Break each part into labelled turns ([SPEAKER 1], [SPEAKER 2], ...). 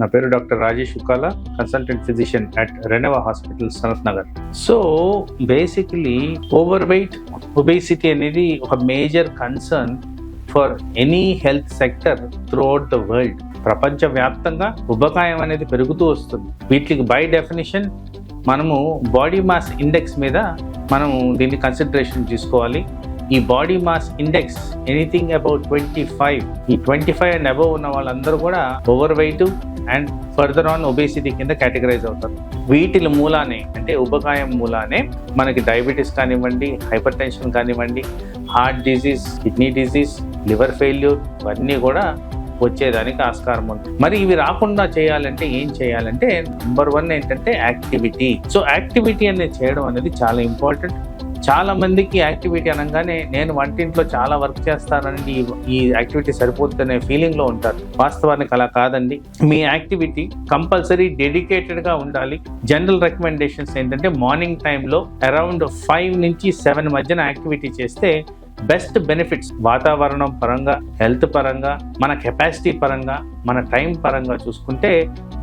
[SPEAKER 1] నా పేరు doctor Rajesh Ukala consultant physician at Renova hospital Sanath Nagar so basically overweight obesity అనేది ఒక major concern for any health sector throughout the world ప్రపంచవ్యాప్తంగా ఉబకాయం అనేది పెరుగుతూ వస్తుంది. వీటికి బై డెఫినేషన్ మనము బాడీ మాస్ ఇండెక్స్ మీద మనము దీన్ని కన్సిడరేషన్ తీసుకోవాలి. ఈ body mass index anything about twenty five ఈ ట్వంటీ ఫైవ్ అండ్ అబౌవ్ ఉన్న వాళ్ళందరూ కూడా overweight and further on obesity కింద కేటగరైజ్ అవుతారు. వీటిల మూలానే అంటే ఉపకాయం మూలానే మనకి డయాబెటీస్ కానివ్వండి హైపర్ టెన్షన్ కానివ్వండి heart disease kidney disease liver failure ఇవన్నీ కూడా వచ్చేదానికి ఆస్కారం ఉంది. మరి ఇవి రాకుండా చేయాలంటే ఏం చేయాలంటే నెంబర్ వన్ ఏంటంటే యాక్టివిటీ. సో యాక్టివిటీ అనేది చేయడం అనేది చాలా ఇంపార్టెంట్. చాలా మందికి యాక్టివిటీ అనగానే నేను వంటింట్లో చాలా వర్క్ చేస్తానండి ఈ- యాక్టివిటీ సరిపోతుందనే ఫీలింగ్లో ఉంటారు. వాస్తవానికి అలా కాదండి. మీ యాక్టివిటీ కంపల్సరీ డెడికేటెడ్గా ఉండాలి. జనరల్ రికమెండేషన్స్ ఏంటంటే మార్నింగ్ టైంలో అరౌండ్ ఫైవ్ నుంచి సెవెన్ మధ్యన యాక్టివిటీ చేస్తే బెస్ట్ బెనిఫిట్స్ వాతావరణం పరంగా హెల్త్ పరంగా మన కెపాసిటీ పరంగా మన టైం పరంగా చూసుకుంటే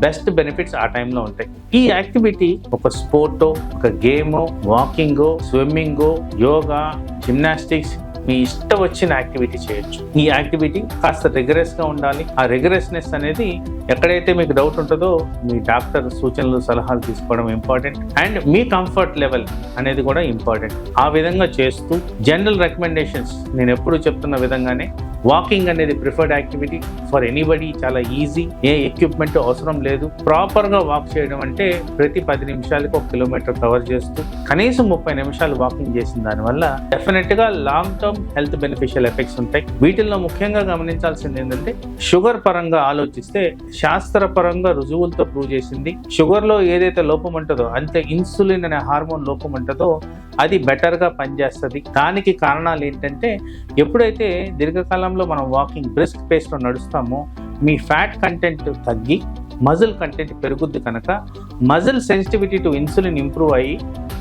[SPEAKER 1] బెస్ట్ బెనిఫిట్స్ ఆ టైంలో ఉంటాయి. ఈ యాక్టివిటీ ఒక స్పోర్టో ఒక గేమో వాకింగో స్విమ్మింగో యోగా జిమ్నాస్టిక్స్ మీ ఇష్టం వచ్చిన యాక్టివిటీ చేయొచ్చు. ఈ యాక్టివిటీ కాస్త రిగరస్గా ఉండాలి. ఆ రిగరస్నెస్ అనేది ఎక్కడైతే మీకు డౌట్ ఉంటుందో మీ డాక్టర్ సూచనలు సలహాలు తీసుకోవడం ఇంపార్టెంట్. అండ్ మీ కంఫర్ట్ లెవెల్ అనేది కూడా ఇంపార్టెంట్. ఆ విధంగా చేస్తూ జనరల్ రికమెండేషన్స్ నేను ఎప్పుడు చెప్తున్న విధంగానే వాకింగ్ అనేది ప్రిఫర్డ్ యాక్టివిటీ ఫర్ ఎనీబడి చాలా ఈజీ ఏ ఎక్విప్మెంట్ అవసరం లేదు. ప్రాపర్గా వాక్ చేయడం అంటే ప్రతి పది నిమిషాలకు ఒక కిలోమీటర్ కవర్ చేస్తూ కనీసం ముప్పై నిమిషాలు వాకింగ్ చేసిన దానివల్ల డెఫినెట్గా long term health beneficial effects ఉంటాయి. వీటిల్లో ముఖ్యంగా గమనించాల్సింది ఏంటంటే షుగర్ పరంగా ఆలోచిస్తే శాస్త్రపరంగా రుజువులతో ప్రూవ్ చేసింది. షుగర్లో ఏదైతే లోపం ఉంటుందో అంతే ఇన్సులిన్ అనే హార్మోన్ లోపం ఉంటుందో అది బెటర్గా పనిచేస్తుంది. దానికి కారణాలు ఏంటంటే ఎప్పుడైతే దీర్ఘకాలంలో మనం వాకింగ్ బ్రిస్క్ పేస్లో నడుస్తామో మీ ఫ్యాట్ కంటెంట్ తగ్గి మజిల్ కంటెంట్ పెరుగుద్ది కనుక muscle sensitivity to insulin improve అయ్యి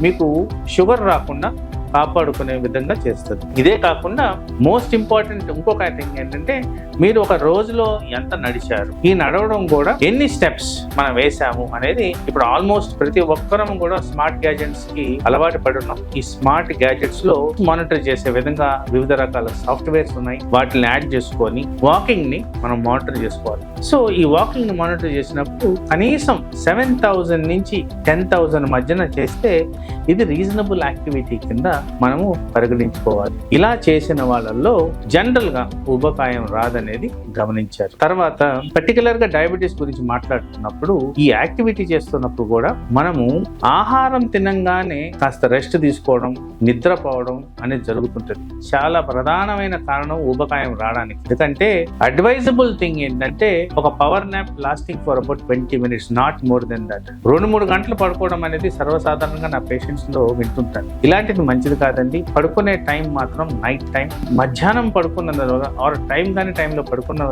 [SPEAKER 1] మీకు షుగర్ రాకుండా కాపాడుకునే విధంగా చేస్తుంది. ఇదే కాకుండా మోస్ట్ ఇంపార్టెంట్ ఇంకొక థింగ్ ఏంటంటే మీరు ఒక రోజులో ఎంత నడిచారు? ఈ నడవడం కూడా ఎన్ని స్టెప్స్ మనం వేసాము అనేది ఇప్పుడు ఆల్మోస్ట్ ప్రతి ఒక్కరం కూడా స్మార్ట్ గ్యాజెట్స్కి అలవాటు పడి ఉన్నాం. ఈ స్మార్ట్ గ్యాజెట్స్లో మానిటర్ చేసే విధంగా వివిధ రకాల సాఫ్ట్వేర్స్ ఉన్నాయి. వాటిని యాడ్ చేసుకొని వాకింగ్ని మనం మానిటర్ చేసుకోవాలి. సో ఈ వాకింగ్ని మానిటర్ చేసినప్పుడు కనీసం సెవెన్ థౌజండ్ నుంచి టెన్ థౌజండ్ మధ్యన చేస్తే ఇది రీజనబుల్ యాక్టివిటీ కింద మనము పరిగణించుకోవాలి. ఇలా చేసిన వాళ్ళల్లో జనరల్గా ఊబకాయం రాదనేది గమనించారు. తర్వాత పర్టికులర్గా డయాబెటీస్ గురించి మాట్లాడుతున్నప్పుడు ఈ యాక్టివిటీ చేస్తున్నప్పుడు కూడా మనము ఆహారం తినంగానే కాస్త రెస్ట్ తీసుకోవడం నిద్రపోవడం అనేది జరుగుతుంటది. చాలా ప్రధానమైన కారణం ఊబకాయం రావడానికి. ఎందుకంటే అడ్వైజబుల్ థింగ్ ఏంటంటే ఒక power nap lasting for about twenty minutes not more than that రెండు మూడు గంటలు పడుకోవడం అనేది సర్వసాధారణంగా నా పేషెంట్స్లో వింటుంటాను. ఇలాంటిది మంచిది కాదండి. పడుకునే టైం మాత్రం నైట్ టైం మధ్యాహ్నం పడుకున్న తర్వాత ఆర్ టైం కానీ టైంలో పడుకున్న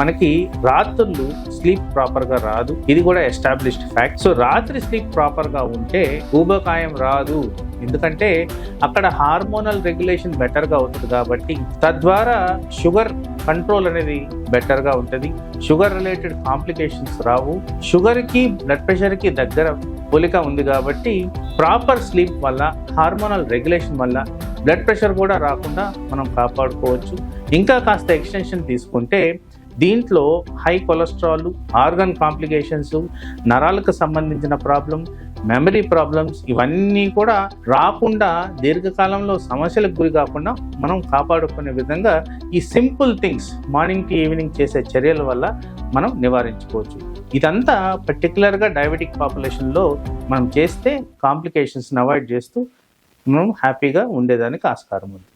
[SPEAKER 1] మనకి రాత్రులు స్లీప్ ప్రాపర్గా రాదు. ఇది కూడా ఎస్టాబ్లిష్డ్ ఫ్యాక్ట్ సో రాత్రి స్లీప్ ప్రాపర్గా ఉంటే ఊబకాయం రాదు. ఎందుకంటే అక్కడ హార్మోనల్ రెగ్యులేషన్ బెటర్గా అవుతుంది కాబట్టి తద్వారా షుగర్ కంట్రోల్ అనేది బెటర్గా ఉంటుంది. షుగర్ రిలేటెడ్ కాంప్లికేషన్స్ రావు. షుగర్కి బ్లడ్ ప్రెషర్కి దగ్గర పోలిక ఉంది కాబట్టి ప్రాపర్ స్లీప్ వల్ల హార్మోనల్ రెగ్యులేషన్ వల్ల బ్లడ్ ప్రెషర్ కూడా రాకుండా మనం కాపాడుకోవచ్చు. ఇంకా కాస్త ఎక్స్టెన్షన్ తీసుకుంటే దీంట్లో హై కొలెస్ట్రాల్ ఆర్గన్ కాంప్లికేషన్స్ నరాలకు సంబంధించిన ప్రాబ్లం మెమరీ ప్రాబ్లమ్స్ ఇవన్నీ కూడా రాకుండా దీర్ఘకాలంలో సమస్యలకు గురి కాకుండా మనం కాపాడుకునే విధంగా ఈ simple things morning to evening చేసే చర్యల వల్ల మనం నివారించుకోవచ్చు. ఇదంతా పర్టికులర్గా డయాబెటిక్ పాపులేషన్లో మనం చేస్తే కాంప్లికేషన్స్ని అవాయిడ్ చేస్తూ మనం హ్యాపీగా ఉండేదానికి ఆస్కారం ఉంది.